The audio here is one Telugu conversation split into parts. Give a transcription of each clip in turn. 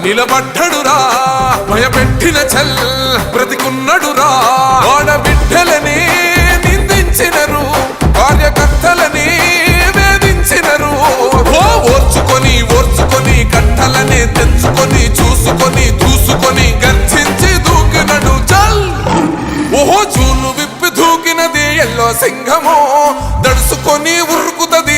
నిలబడ్డడురా భయపెట్టిన చల్ బ్రతికున్నడురా. ఆడబిడ్డలని నిందించినరు కార్యకర్తలని వేధించినరు. ఓర్చుకొని ఓర్చుకొని కట్టలని తెంచుకొని చూసుకొని దూసుకొని గర్జించి దూకినడు చల్ ఓహో చూలు విప్పి దూకినది ఎల్లో సింహము దడుసుకొని ఉరుకుతది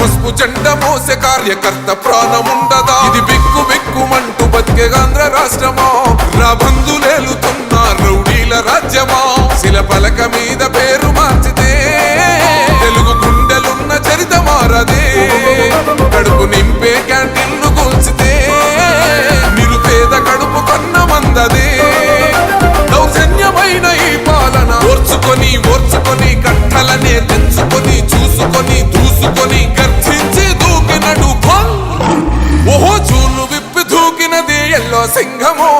పసుపు జెండ మోసే కార్యకర్త ప్రాణముండదా? ఇది బిక్కు బిక్కుమంటూ బతికే ఆంధ్ర రాష్ట్రమా? రాబందులేలుతున్న రౌడీల గర్జించి దూకినడు. ఫల్ ఓహో చూలు విప్పి దూకినది ఎల్లో సింహమో!